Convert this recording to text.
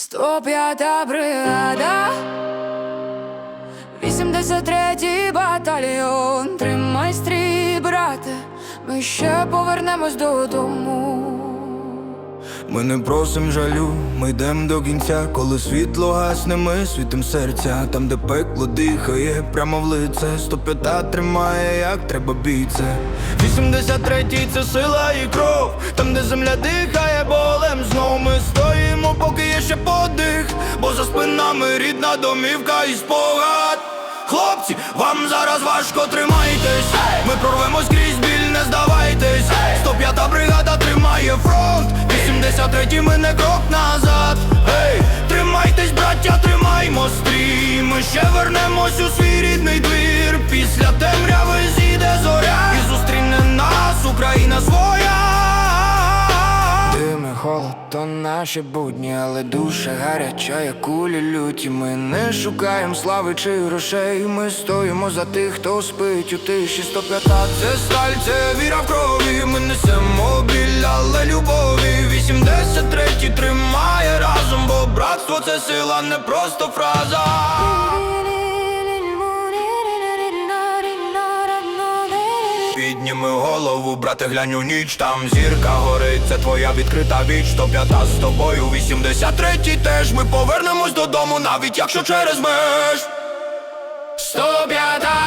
105-та бригада, 83-й батальйон, тримай стрій, брате, ми ще повернемось додому. Ми не просим жалю, ми йдем до кінця, коли світло гасне, ми світим серця, там, де пекло дихає, прямо в лице, 105 тримає, як треба бійце. 83-й це сила і кров, там, де земля дихає болем, знов ми спинами рідна домівка і спогад. Хлопці, вам зараз важко тримайтесь, ми прорвемось крізь біль, не здавайтесь. 105-та бригада тримає фронт, 83-й ми не крок назад. Ей, тримайтесь, браття, тримаймо стрій. Ми ще вернемось у свій рідний двір. Після темряви зійде зоря то наші будні, але душа гаряча, як кулі люті. Ми не шукаємо слави чи грошей. Ми стоїмо за тих, хто спить у тиші 105 Це сталь, це віра в крові. Ми несемо біль, але любові. 83 тримає разом, бо братство це сила, не просто фраза. Підніми голову, брате, глянь ніч, там зірка горить, це твоя відкрита віч, 105 з тобою, 83-й теж ми повернемось додому, навіть якщо через меж. 105-та,